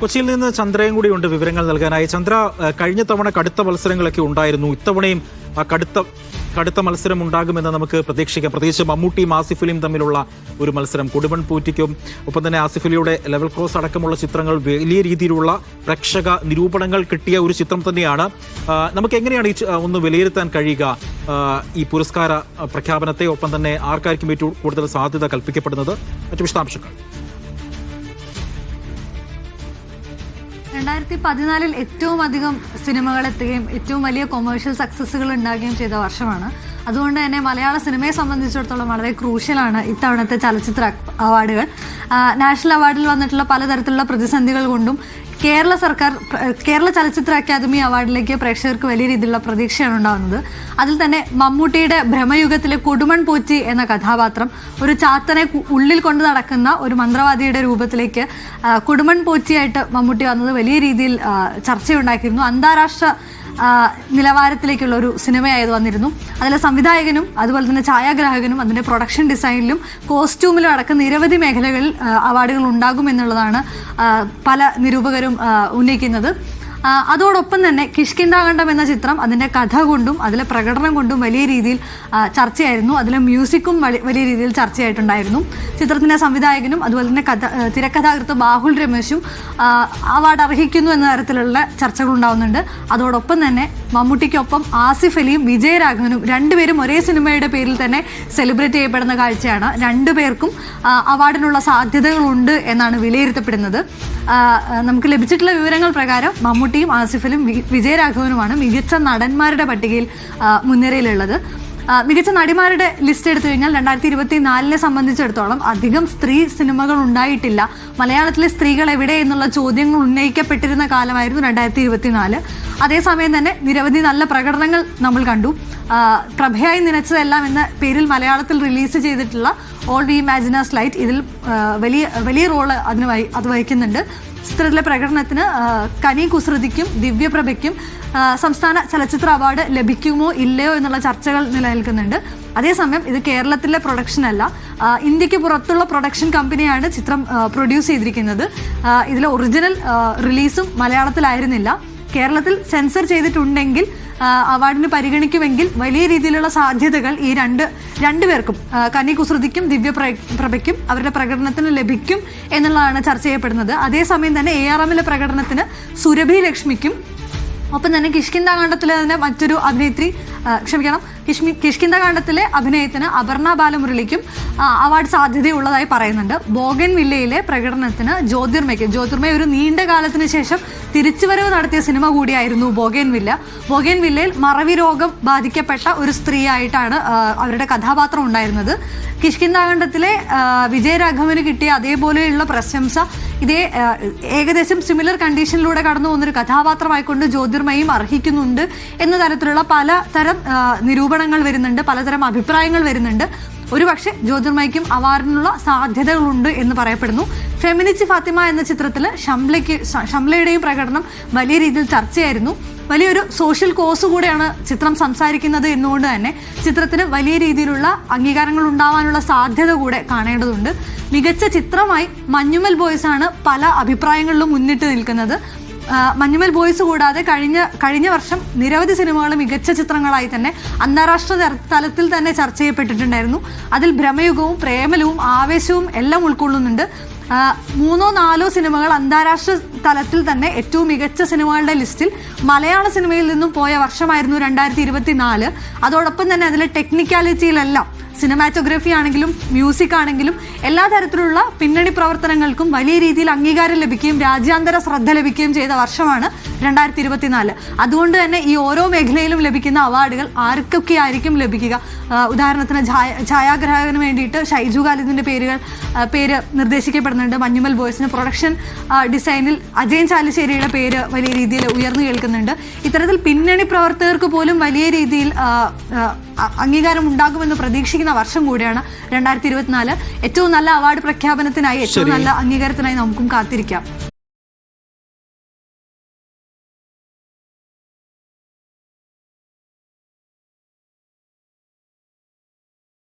കൊച്ചിയിൽ നിന്ന് ചന്ദ്രയും കൂടി ഉണ്ട് വിവരങ്ങൾ നൽകാനായി. ചന്ദ്ര കഴിഞ്ഞ തവണ കടുത്ത മത്സരങ്ങളൊക്കെ ഉണ്ടായിരുന്നു. ഇത്തവണയും ആ കടുത്ത കടുത്ത മത്സരം ഉണ്ടാകുമെന്ന് നമുക്ക് പ്രതീക്ഷിക്കാം. പ്രത്യേകിച്ച് മമ്മൂട്ടിയും ആസിഫലിയും തമ്മിലുള്ള ഒരു മത്സരം. കൊടുമൺ പൂറ്റിക്കും. ഒപ്പം തന്നെ ആസിഫലിയുടെ ലെവൽ ക്രോസ് അടക്കമുള്ള ചിത്രങ്ങൾ വലിയ രീതിയിലുള്ള പ്രേക്ഷക നിരൂപണങ്ങൾ കിട്ടിയ ഒരു ചിത്രം തന്നെയാണ്. നമുക്ക് എങ്ങനെയാണ് ഈ ഒന്ന് വിലയിരുത്താൻ കഴിയുക? ഈ പുരസ്കാര പ്രഖ്യാപനത്തെ ഒപ്പം തന്നെ ആർക്കായിരിക്കും ഏറ്റവും കൂടുതൽ സാധ്യത കൽപ്പിക്കപ്പെടുന്നത്? മറ്റു വിശദാംശങ്ങൾ. രണ്ടായിരത്തി പതിനാലിൽ ഏറ്റവും അധികം സിനിമകൾ എത്തുകയും ഏറ്റവും വലിയ കൊമേഴ്ഷ്യൽ സക്സസ്സുകൾ ഉണ്ടാകുകയും ചെയ്ത വർഷമാണ്. അതുകൊണ്ട് തന്നെ മലയാള സിനിമയെ സംബന്ധിച്ചിടത്തോളം വളരെ ക്രൂഷ്യലാണ് ഇത്തവണത്തെ ചലച്ചിത്ര അവാർഡുകൾ. നാഷണൽ അവാർഡിൽ വന്നിട്ടുള്ള പലതരത്തിലുള്ള പ്രതിസന്ധികൾ കൊണ്ടും കേരള സർക്കാർ കേരള ചലച്ചിത്ര അക്കാദമി അവാർഡിലേക്ക് പ്രേക്ഷകർക്ക് വലിയ രീതിയിലുള്ള പ്രതീക്ഷയാണ് ഉണ്ടാകുന്നത്. അതിൽ തന്നെ മമ്മൂട്ടിയുടെ ഭ്രമയുഗത്തിലെ കൊടുമൺ പോറ്റി എന്ന കഥാപാത്രം ഒരു ചാത്തനെ ഉള്ളിൽ കൊണ്ട് നടക്കുന്ന ഒരു മന്ത്രവാദിയുടെ രൂപത്തിലേക്ക് കൊടുമൺ പോറ്റിയായിട്ട് മമ്മൂട്ടി വന്നത് വലിയ രീതിയിൽ ചർച്ചയുണ്ടാക്കിയിരുന്നു. അന്താരാഷ്ട്ര നിലവാരത്തിലേക്കുള്ള ഒരു സിനിമയായത് വന്നിരുന്നു. അതിലെ സംവിധായകനും അതുപോലെ തന്നെ ഛായാഗ്രാഹകനും അതിന്റെ പ്രൊഡക്ഷൻ ഡിസൈനിലും കോസ്റ്റ്യൂമിലും അടക്കം നിരവധി മേഖലകളിൽ അവാർഡുകൾ ഉണ്ടാകും എന്നുള്ളതാണ് പല നിരൂപകരും ഉന്നയിക്കുന്നത്. അതോടൊപ്പം തന്നെ കിഷ്കിന്താകണ്ഠം എന്ന ചിത്രം അതിന്റെ കഥ കൊണ്ടും അതിലെ പ്രകടനം കൊണ്ടും വലിയ രീതിയിൽ ചർച്ചയായിരുന്നു. അതിലെ മ്യൂസിക്കും വലിയ രീതിയിൽ ചർച്ചയായിട്ടുണ്ടായിരുന്നു. ചിത്രത്തിന്റെ സംവിധായകനും അതുപോലെ തന്നെ കഥ തിരക്കഥാകൃത്ത് ബാഹുൽ രമേശും അവാർഡ് അർഹിക്കുന്നു എന്ന തരത്തിലുള്ള ചർച്ചകൾ ഉണ്ടാവുന്നുണ്ട്. അതോടൊപ്പം തന്നെ മമ്മൂട്ടിക്കൊപ്പം ആസിഫ് അലിയും വിജയരാഘവനും രണ്ടുപേരും ഒരേ സിനിമയുടെ പേരിൽ തന്നെ സെലിബ്രേറ്റ് ചെയ്യപ്പെടുന്ന കാഴ്ചയാണ്. രണ്ടുപേർക്കും അവാർഡിനുള്ള സാധ്യതകളുണ്ട് എന്നാണ് വിലയിരുത്തപ്പെടുന്നത്. നമുക്ക് ലഭിച്ചിട്ടുള്ള വിവരങ്ങൾ പ്രകാരം മമ്മൂട്ടിയും ആസിഫലും വിജയരാഘവനുമാണ് മികച്ച നടന്മാരുടെ പട്ടികയിൽ മുൻനിരയിലുള്ളത്. മികച്ച നടിമാരുടെ ലിസ്റ്റ് എടുത്തു കഴിഞ്ഞാൽ രണ്ടായിരത്തി ഇരുപത്തി നാലിനെ സംബന്ധിച്ചിടത്തോളം അധികം സ്ത്രീ സിനിമകൾ ഉണ്ടായിട്ടില്ല. മലയാളത്തിലെ സ്ത്രീകൾ എവിടെ എന്നുള്ള ചോദ്യങ്ങൾ ഉന്നയിക്കപ്പെട്ടിരുന്ന കാലമായിരുന്നു രണ്ടായിരത്തി ഇരുപത്തിനാല് അതേസമയം തന്നെ നിരവധി നല്ല പ്രകടനങ്ങൾ നമ്മൾ കണ്ടു. പ്രഭയായി നിനച്ചതെല്ലാം എന്ന പേരിൽ മലയാളത്തിൽ റിലീസ് ചെയ്തിട്ടുള്ള ഓൾ വി ഇമാജിനേഴ്സ് ലൈറ്റ് ഇതിൽ വലിയ വലിയ റോൾ അതിന് അത് വഹിക്കുന്നുണ്ട്. ചിത്രത്തിലെ പ്രകടനത്തിന് കനി കുസൃതിക്കും ദിവ്യപ്രഭയ്ക്കും സംസ്ഥാന ചലച്ചിത്ര അവാർഡ് ലഭിക്കുമോ ഇല്ലയോ എന്നുള്ള ചർച്ചകൾ നിലനിൽക്കുന്നുണ്ട്. അതേസമയം ഇത് കേരളത്തിലെ പ്രൊഡക്ഷൻ അല്ല ഇന്ത്യയ്ക്ക് പുറത്തുള്ള പ്രൊഡക്ഷൻ കമ്പനിയാണ് ചിത്രം പ്രൊഡ്യൂസ് ചെയ്തിരിക്കുന്നത്. ഇതിലെ ഒറിജിനൽ റിലീസും മലയാളത്തിലായിരുന്നില്ല. കേരളത്തിൽ സെൻസർ ചെയ്തിട്ടുണ്ടെങ്കിൽ അവാർഡിന് പരിഗണിക്കുമെങ്കിൽ വലിയ രീതിയിലുള്ള സാധ്യതകൾ ഈ രണ്ട് രണ്ടുപേർക്കും കനി കുസൃതിക്കും ദിവ്യ പ്ര- പ്രഭയ്ക്കും അവരുടെ പ്രകടനത്തിന് ലഭിക്കും എന്നുള്ളതാണ് ചർച്ച ചെയ്യപ്പെടുന്നത്. അതേസമയം തന്നെ എ ആർ എമ്മിലെ പ്രകടനത്തിന് സുരഭി ലക്ഷ്മിക്കും ഒപ്പം തന്നെ കിഷ്കിന്ത കാണ്ഡത്തിലെ തന്നെ മറ്റൊരു അഭിനേത്രി ക്ഷമിക്കണം കിഷ്മി കിഷ്കിന്ത കാണ്ഡത്തിലെ അഭിനയത്തിന് അപർണ ബാലമുരളിക്കും അവാർഡ് സാധ്യതയുള്ളതായി പറയുന്നുണ്ട്. ബോഗൻ വില്ലയിലെ പ്രകടനത്തിന് ജ്യോതിർമയ്ക്ക് ജ്യോതിർമയ ഒരു നീണ്ട കാലത്തിന് ശേഷം തിരിച്ചുവരവ് നടത്തിയ സിനിമ കൂടിയായിരുന്നു ബോഗൻ വില്ല. ബോഗൻ വില്ലയിൽ മറവി രോഗം ബാധിക്കപ്പെട്ട ഒരു സ്ത്രീയായിട്ടാണ് അവരുടെ കഥാപാത്രം ഉണ്ടായിരുന്നത്. കിഷ്കിന്താകണ്ഡത്തിലെ വിജയരാഘവന് കിട്ടിയ അതേപോലെയുള്ള പ്രശംസ ഇതേ ഏകദേശം സിമിലർ കണ്ടീഷനിലൂടെ കടന്നു പോകുന്നൊരു കഥാപാത്രമായിക്കൊണ്ട് ജ്യോതിർമയും അർഹിക്കുന്നുണ്ട് എന്ന തരത്തിലുള്ള പലതരം നിരൂപണങ്ങൾ വരുന്നുണ്ട് പലതരം അഭിപ്രായങ്ങൾ വരുന്നുണ്ട്. ഒരുപക്ഷെ ജ്യോതിർമയ്ക്കും അവാർഡിനുള്ള സാധ്യതകളുണ്ട് എന്ന് പറയപ്പെടുന്നു. ഫെമിനിച്ച് ഫാത്തിമ എന്ന ചിത്രത്തിൽ ഷംലയ്ക്ക് ഷംലയുടെയും പ്രകടനം വലിയ രീതിയിൽ ചർച്ചയായിരുന്നു. വലിയൊരു സോഷ്യൽ കോസ് കൂടെയാണ് ചിത്രം സംസാരിക്കുന്നത് എന്നുകൊണ്ട് തന്നെ ചിത്രത്തിന് വലിയ രീതിയിലുള്ള അംഗീകാരങ്ങൾ ഉണ്ടാവാനുള്ള സാധ്യത കൂടെ കാണേണ്ടതുണ്ട്. മികച്ച ചിത്രമായി മഞ്ഞുമൽ ബോയ്സ് ആണ് പല അഭിപ്രായങ്ങളിലും മുന്നിട്ട് നിൽക്കുന്നത്. മഞ്ഞുമൽ ബോയ്സ് കൂടാതെ കഴിഞ്ഞ കഴിഞ്ഞ വർഷം നിരവധി സിനിമകൾ മികച്ച ചിത്രങ്ങളായി തന്നെ അന്താരാഷ്ട്ര തര- തലത്തിൽ തന്നെ ചർച്ച ചെയ്യപ്പെട്ടിട്ടുണ്ടായിരുന്നു. അതിൽ ഭ്രമയുഗവും പ്രേമലവും ആവേശവും എല്ലാം ഉൾക്കൊള്ളുന്നുണ്ട്. മൂന്നോ നാലോ സിനിമകൾ അന്താരാഷ്ട്ര തലത്തിൽ തന്നെ ഏറ്റവും മികച്ച സിനിമകളുടെ ലിസ്റ്റിൽ മലയാള സിനിമയിൽ നിന്നും പോയ വർഷമായിരുന്നു രണ്ടായിരത്തി ഇരുപത്തി നാല് അതോടൊപ്പം തന്നെ അതിലെ ടെക്നിക്കാലിറ്റിയിലെല്ലാം സിനിമാറ്റോഗ്രഫി ആണെങ്കിലും മ്യൂസിക് ആണെങ്കിലും എല്ലാ തരത്തിലുള്ള പിന്നണി പ്രവർത്തനങ്ങൾക്കും വലിയ രീതിയിൽ അംഗീകാരം ലഭിക്കുകയും രാജ്യാന്തര ശ്രദ്ധ ലഭിക്കുകയും ചെയ്ത വർഷമാണ് രണ്ടായിരത്തി ഇരുപത്തിനാല് അതുകൊണ്ട് തന്നെ ഈ ഓരോ മേഖലയിലും ലഭിക്കുന്ന അവാർഡുകൾ ആർക്കൊക്കെ ആയിരിക്കും ലഭിക്കുക? ഉദാഹരണത്തിന് ഛായ ഛായാഗ്രാഹകന് വേണ്ടിയിട്ട് ഷൈജു ഖാലിദിന്റെ പേരുകൾ പേര് നിർദ്ദേശിക്കപ്പെടുന്നുണ്ട്. മഞ്ഞുമൽ ബോയ്സിന് പ്രൊഡക്ഷൻ ഡിസൈനിൽ അജയൻ ചാലിശ്ശേരിയുടെ പേര് വലിയ രീതിയിൽ ഉയർന്നു കേൾക്കുന്നുണ്ട്. ഇത്തരത്തിൽ പിന്നണി പ്രവർത്തകർക്ക് പോലും വലിയ രീതിയിൽ അംഗീകാരം ഉണ്ടാകുമെന്ന് പ്രതീക്ഷിക്കുന്ന വർഷം കൂടിയാണ് രണ്ടായിരത്തി ഇരുപത്തിനാല്. ഏറ്റവും നല്ല അവാർഡ് പ്രഖ്യാപനത്തിനായി ഏറ്റവും നല്ല അംഗീകാരത്തിനായി നമുക്കും കാത്തിരിക്കാം.